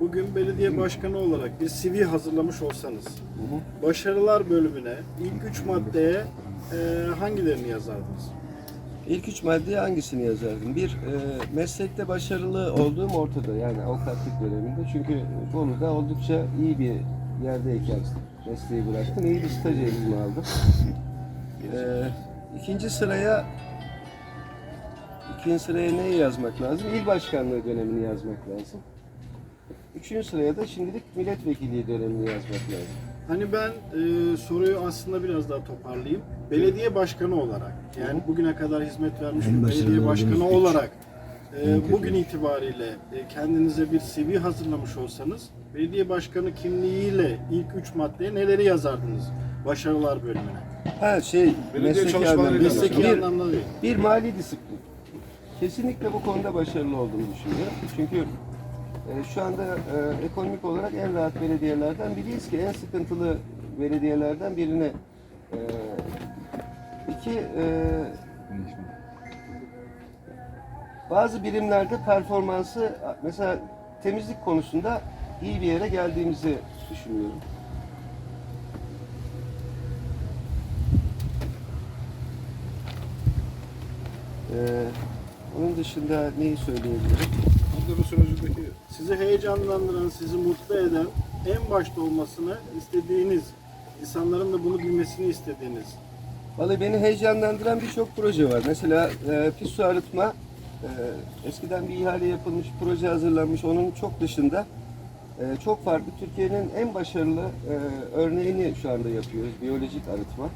bugün belediye başkanı olarak bir CV hazırlamış olsanız, başarılar bölümüne ilk üç maddeye e, hangilerini yazardınız? İlk üç maddeye hangisini yazardım? Bir, e, meslekte başarılı olduğum ortada yani avukatlık döneminde. Çünkü Bolu'da oldukça iyi bir yerdeyken mesleği bıraktım. İyi bir staj eğitimi aldım. E, ikinci sıraya ikinci sıraya neyi yazmak lazım? İl başkanlığı dönemini yazmak lazım. Üçüncü sıraya da şimdilik milletvekilliği dönemini yazmak lazım. Hani ben e, soruyu aslında biraz daha toparlayayım. Belediye başkanı olarak, yani bugüne kadar hizmet vermiş bir belediye başkanı olarak e, bugün itibariyle e, kendinize bir CV hazırlamış olsanız, belediye başkanı kimliğiyle ilk üç maddeye neleri yazardınız? Başarılar bölümüne. Ha şey, Belediye mesleki çalışmalarıyla anlamda. Mesleki Bir, anlamda değil. Bir mali disiplin. Kesinlikle bu konuda başarılı olduğunu düşünüyorum. Çünkü şu anda e, ekonomik olarak en rahat belediyelerden biriyiz ki en sıkıntılı belediyelerden birine e, iki e, bazı birimlerde performansı mesela temizlik konusunda iyi bir yere geldiğimizi düşünüyorum. Ee, onun dışında neyi söyleyebilirim? Pandemi sürecindeki Sizi heyecanlandıran, sizi mutlu eden, en başta olmasını istediğiniz, insanların da bunu bilmesini istediğiniz Vallahi beni heyecanlandıran birçok proje var. Mesela e, pis su arıtma, e, eskiden bir ihale yapılmış, proje hazırlanmış. Onun çok dışında e, çok farklı Türkiye'nin en başarılı e, örneğini şu anda yapıyoruz. Biyolojik arıtma.